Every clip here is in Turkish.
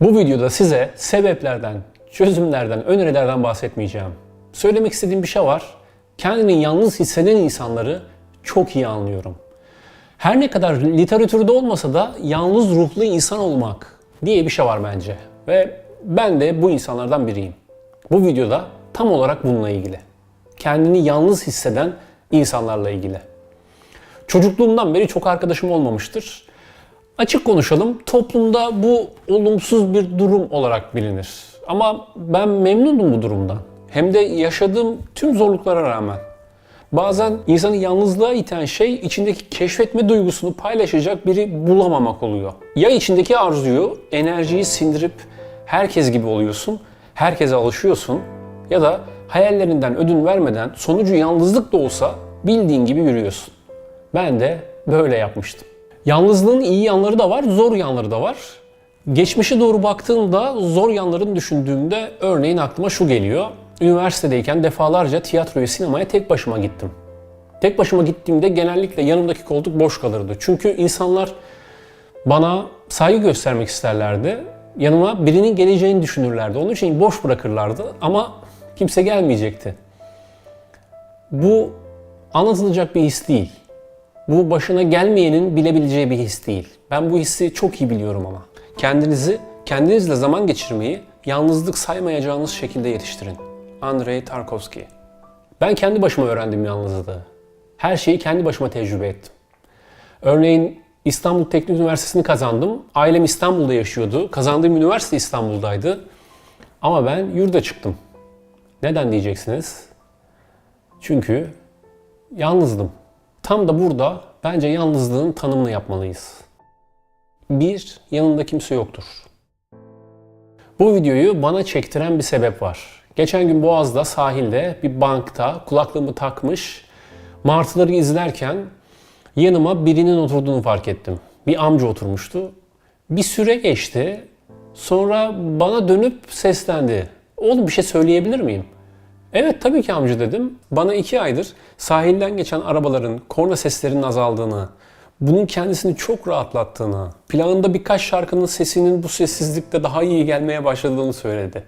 Bu videoda size sebeplerden, çözümlerden, önerilerden bahsetmeyeceğim. Söylemek istediğim bir şey var. Kendini yalnız hisseden insanları çok iyi anlıyorum. Her ne kadar literatürde olmasa da yalnız ruhlu insan olmak diye bir şey var bence. Ve ben de bu insanlardan biriyim. Bu videoda tam olarak bununla ilgili. Kendini yalnız hisseden insanlarla ilgili. Çocukluğumdan beri çok arkadaşım olmamıştır. Açık konuşalım, toplumda bu olumsuz bir durum olarak bilinir. Ama ben memnunum bu durumdan. Hem de yaşadığım tüm zorluklara rağmen. Bazen insanı yalnızlığa iten şey içindeki keşfetme duygusunu paylaşacak biri bulamamak oluyor. Ya içindeki arzuyu, enerjiyi sindirip herkes gibi oluyorsun, herkese alışıyorsun ya da hayallerinden ödün vermeden sonucu yalnızlık da olsa bildiğin gibi yürüyorsun. Ben de böyle yapmıştım. Yalnızlığın iyi yanları da var, zor yanları da var. Geçmişe doğru baktığımda zor yanlarını düşündüğümde örneğin aklıma şu geliyor. Üniversitedeyken defalarca tiyatroya, sinemaya tek başıma gittim. Tek başıma gittiğimde genellikle yanımdaki koltuk boş kalırdı. Çünkü insanlar bana saygı göstermek isterlerdi. Yanıma birinin geleceğini düşünürlerdi. Onun için boş bırakırlardı ama kimse gelmeyecekti. Bu anlatılacak bir his değil. Bu başına gelmeyenin bilebileceği bir his değil. Ben bu hissi çok iyi biliyorum ama. Kendinizi, kendinizle zaman geçirmeyi yalnızlık saymayacağınız şekilde yetiştirin. Andrei Tarkovski. Ben kendi başıma öğrendim yalnızlığı. Her şeyi kendi başıma tecrübe ettim. Örneğin İstanbul Teknik Üniversitesi'ni kazandım. Ailem İstanbul'da yaşıyordu. Kazandığım üniversite İstanbul'daydı. Ama ben yurda çıktım. Neden diyeceksiniz? Çünkü yalnızdım. Tam da burada bence yalnızlığın tanımını yapmalıyız. Bir, yanında kimse yoktur. Bu videoyu bana çektiren bir sebep var. Geçen gün Boğaz'da sahilde bir bankta kulaklığımı takmış martıları izlerken yanıma birinin oturduğunu fark ettim. Bir amca oturmuştu. Bir süre geçti. Sonra bana dönüp seslendi. Oğlum bir şey söyleyebilir miyim? Evet tabii ki amca dedim. Bana iki aydır sahilden geçen arabaların korna seslerinin azaldığını, bunun kendisini çok rahatlattığını, planında birkaç şarkının sesinin bu sessizlikte daha iyi gelmeye başladığını söyledi.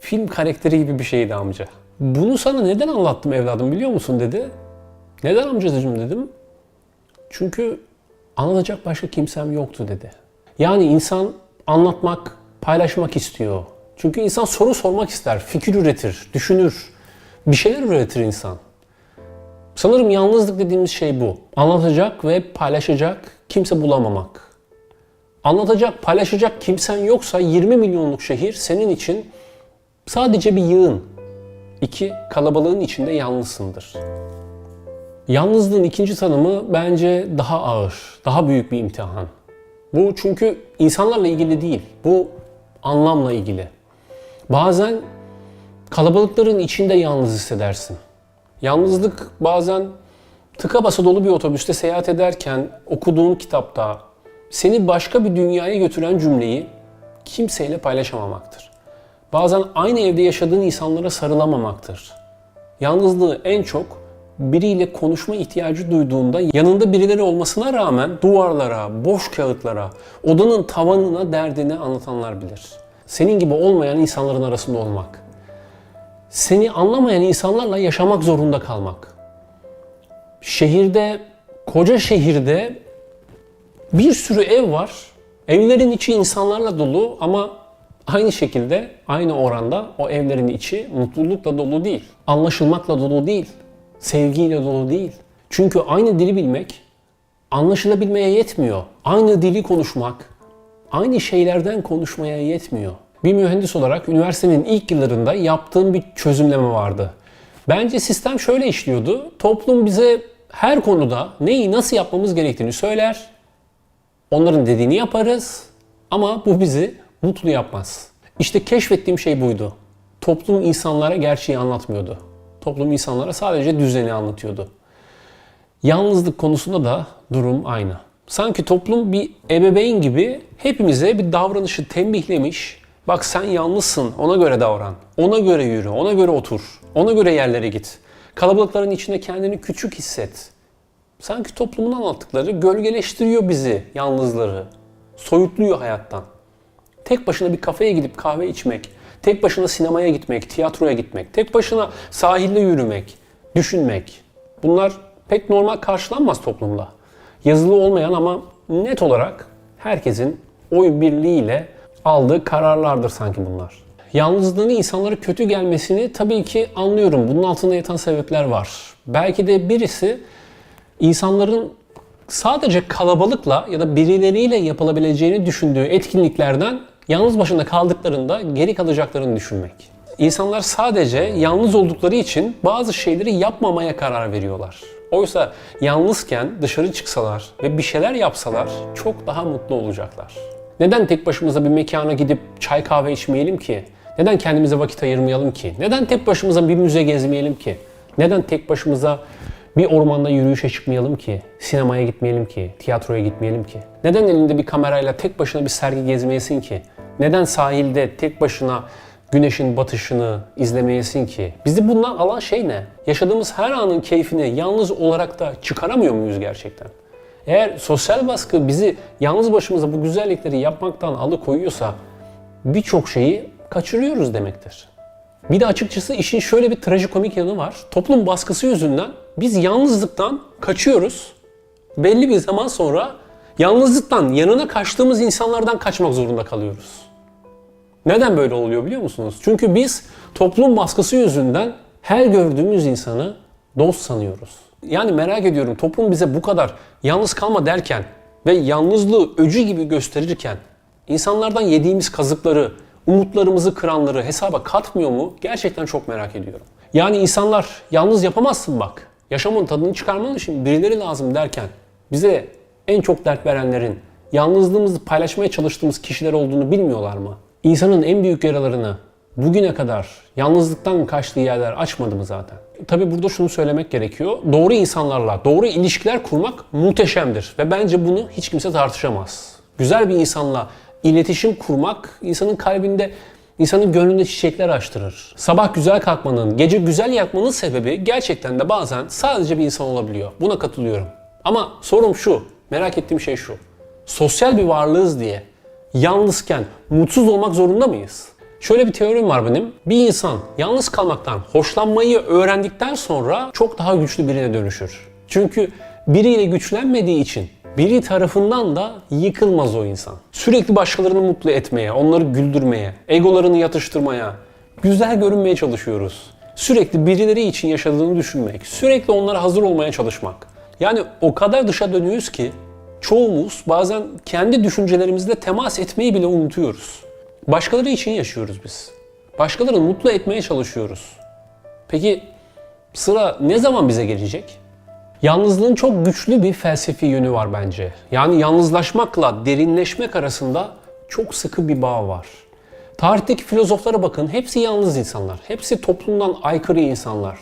Film karakteri gibi bir şeydi amca. Bunu sana neden anlattım evladım biliyor musun dedi. Neden amcacığım dedim. Çünkü anlatacak başka kimsem yoktu dedi. Yani insan anlatmak, paylaşmak istiyor. Çünkü insan soru sormak ister, fikir üretir, düşünür. Bir şeyler üretir insan. Sanırım yalnızlık dediğimiz şey bu. Anlatacak ve paylaşacak kimse bulamamak. Anlatacak, paylaşacak kimsen yoksa 20 milyonluk şehir senin için sadece bir yığın. İki, kalabalığın içinde yalnızsındır. Yalnızlığın ikinci tanımı bence daha ağır, daha büyük bir imtihan. Bu çünkü insanlarla ilgili değil, bu anlamla ilgili. Bazen kalabalıkların içinde yalnız hissedersin. Yalnızlık bazen tıka basa dolu bir otobüste seyahat ederken okuduğun kitapta seni başka bir dünyaya götüren cümleyi kimseyle paylaşamamaktır. Bazen aynı evde yaşadığın insanlara sarılamamaktır. Yalnızlığı en çok biriyle konuşma ihtiyacı duyduğunda yanında birileri olmasına rağmen duvarlara, boş kağıtlara, odanın tavanına derdini anlatanlar bilir. Senin gibi olmayan insanların arasında olmak. Seni anlamayan insanlarla yaşamak zorunda kalmak. Şehirde, koca şehirde bir sürü ev var. Evlerin içi insanlarla dolu ama aynı şekilde, aynı oranda o evlerin içi mutlulukla dolu değil. Anlaşılmakla dolu değil. Sevgiyle dolu değil. Çünkü aynı dili bilmek anlaşılabilmeye yetmiyor. Aynı dili konuşmak, aynı şeylerden konuşmaya yetmiyor. Bir mühendis olarak üniversitenin ilk yıllarında yaptığım bir çözümleme vardı. Bence sistem şöyle işliyordu. Toplum bize her konuda neyi nasıl yapmamız gerektiğini söyler. Onların dediğini yaparız ama bu bizi mutlu yapmaz. İşte keşfettiğim şey buydu. Toplum insanlara gerçeği anlatmıyordu. Toplum insanlara sadece düzeni anlatıyordu. Yalnızlık konusunda da durum aynı. Sanki toplum bir ebeveyn gibi hepimize bir davranışı tembihlemiş. Bak sen yalnızsın, ona göre davran. Ona göre yürü, ona göre otur. Ona göre yerlere git. Kalabalıkların içinde kendini küçük hisset. Sanki toplumun anlattıkları gölgeleştiriyor bizi, yalnızları. Soyutluyor hayattan. tek başına bir kafeye gidip kahve içmek, tek başına sinemaya gitmek, tiyatroya gitmek, tek başına sahilde yürümek, düşünmek. Bunlar pek normal karşılanmaz toplumda. Yazılı olmayan ama net olarak herkesin oy birliğiyle aldığı kararlardır sanki bunlar. Yalnızlığın insanlara kötü gelmesini tabii ki anlıyorum. Bunun altında yatan sebepler var. Belki de birisi insanların sadece kalabalıkla ya da birileriyle yapılabileceğini düşündüğü etkinliklerden yalnız başına kaldıklarında geri kalacaklarını düşünmek. İnsanlar sadece yalnız oldukları için bazı şeyleri yapmamaya karar veriyorlar. Oysa yalnızken dışarı çıksalar ve bir şeyler yapsalar çok daha mutlu olacaklar. Neden tek başımıza bir mekana gidip çay kahve içmeyelim ki? Neden kendimize vakit ayırmayalım ki? Neden tek başımıza bir müze gezmeyelim ki? Neden tek başımıza bir ormanda yürüyüşe çıkmayalım ki? Sinemaya gitmeyelim ki? Tiyatroya gitmeyelim ki? Neden elinde bir kamerayla tek başına bir sergi gezmeyesin ki? Neden sahilde tek başına güneşin batışını izlemeyesin ki? Bizi bundan alan şey ne? Yaşadığımız her anın keyfini yalnız olarak da çıkaramıyor muyuz gerçekten? Eğer sosyal baskı bizi yalnız başımıza bu güzellikleri yapmaktan alıkoyuyorsa birçok şeyi kaçırıyoruz demektir. Bir de açıkçası işin şöyle bir trajikomik yanı var. Toplum baskısı yüzünden biz yalnızlıktan kaçıyoruz. Belli bir zaman sonra yalnızlıktan yanına kaçtığımız insanlardan kaçmak zorunda kalıyoruz. Neden böyle oluyor biliyor musunuz? Çünkü biz toplum baskısı yüzünden her gördüğümüz insanı dost sanıyoruz. Yani merak ediyorum toplum bize bu kadar yalnız kalma derken ve yalnızlığı öcü gibi gösterirken insanlardan yediğimiz kazıkları, umutlarımızı kıranları hesaba katmıyor mu? Gerçekten çok merak ediyorum. Yani insanlar yalnız yapamazsın bak. Yaşamın tadını çıkarman için birileri lazım derken bize en çok dert verenlerin yalnızlığımızı paylaşmaya çalıştığımız kişiler olduğunu bilmiyorlar mı? İnsanın en büyük yaralarını bugüne kadar yalnızlıktan kaçtığı yerler açmadı mı zaten? Tabi burada şunu söylemek gerekiyor. Doğru insanlarla doğru ilişkiler kurmak muhteşemdir ve bence bunu hiç kimse tartışamaz. Güzel bir insanla iletişim kurmak insanın kalbinde, insanın gönlünde çiçekler açtırır. Sabah güzel kalkmanın, gece güzel yatmanın sebebi gerçekten de bazen sadece bir insan olabiliyor. Buna katılıyorum. Ama sorum şu, merak ettiğim şey şu. Sosyal bir varlığız diye yalnızken mutsuz olmak zorunda mıyız? Şöyle bir teorim var benim. Bir insan yalnız kalmaktan hoşlanmayı öğrendikten sonra çok daha güçlü birine dönüşür. Çünkü biriyle güçlenmediği için biri tarafından da yıkılmaz o insan. Sürekli başkalarını mutlu etmeye, onları güldürmeye, egolarını yatıştırmaya, güzel görünmeye çalışıyoruz. Sürekli birileri için yaşadığını düşünmek, sürekli onlara hazır olmaya çalışmak. Yani o kadar dışa dönüyoruz ki çoğumuz bazen kendi düşüncelerimizle temas etmeyi bile unutuyoruz. Başkaları için yaşıyoruz biz. Başkalarını mutlu etmeye çalışıyoruz. Peki sıra ne zaman bize gelecek? Yalnızlığın çok güçlü bir felsefi yönü var bence. Yani yalnızlaşmakla derinleşmek arasında çok sıkı bir bağ var. Tarihteki filozoflara bakın, hepsi yalnız insanlar. Hepsi toplumdan aykırı insanlar.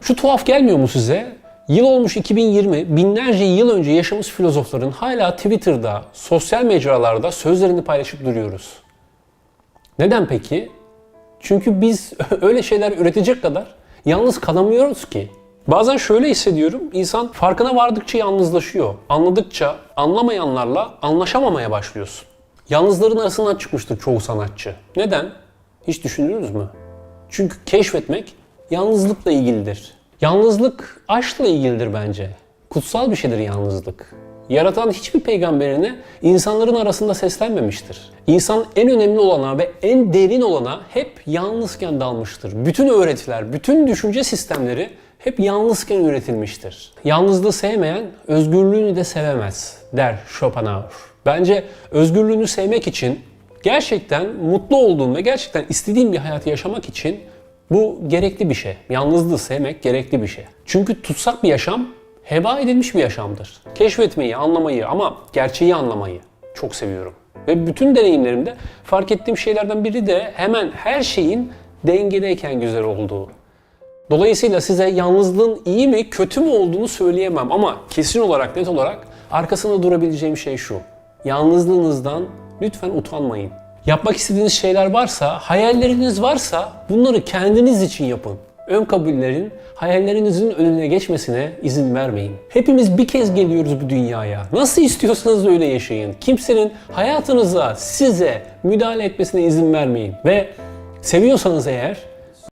Şu tuhaf gelmiyor mu size? Yıl olmuş 2020, binlerce yıl önce yaşamış filozofların hala Twitter'da, sosyal mecralarda sözlerini paylaşıp duruyoruz. Neden peki? Çünkü biz öyle şeyler üretecek kadar yalnız kalamıyoruz ki. Bazen şöyle hissediyorum, insan farkına vardıkça yalnızlaşıyor. Anladıkça anlamayanlarla anlaşamamaya başlıyorsun. Yalnızların arasından çıkmıştır çoğu sanatçı. Neden? Hiç düşündünüz mü? Çünkü keşfetmek yalnızlıkla ilgilidir. Yalnızlık aşkla ilgilidir bence. Kutsal bir şeydir yalnızlık. Yaratan hiçbir peygamberine insanların arasında seslenmemiştir. İnsan en önemli olana ve en derin olana hep yalnızken dalmıştır. Bütün öğretiler, bütün düşünce sistemleri hep yalnızken üretilmiştir. Yalnızlığı sevmeyen özgürlüğünü de sevemez der Schopenhauer. Bence özgürlüğünü sevmek için gerçekten mutlu olduğun ve gerçekten istediğin bir hayatı yaşamak için bu gerekli bir şey. Yalnızlığı sevmek gerekli bir şey. Çünkü tutsak bir yaşam heba edilmiş bir yaşamdır. Keşfetmeyi, anlamayı ama gerçeği anlamayı çok seviyorum. Ve bütün deneyimlerimde fark ettiğim şeylerden biri de hemen her şeyin dengedeyken güzel olduğu. Dolayısıyla size yalnızlığın iyi mi kötü mü olduğunu söyleyemem ama kesin olarak net olarak arkasında durabileceğim şey şu. Yalnızlığınızdan lütfen utanmayın. Yapmak istediğiniz şeyler varsa, hayalleriniz varsa bunları kendiniz için yapın. ön kabullerin hayallerinizin önüne geçmesine izin vermeyin. Hepimiz bir kez geliyoruz bu dünyaya. Nasıl istiyorsanız öyle yaşayın. Kimsenin hayatınıza, size müdahale etmesine izin vermeyin. Ve seviyorsanız eğer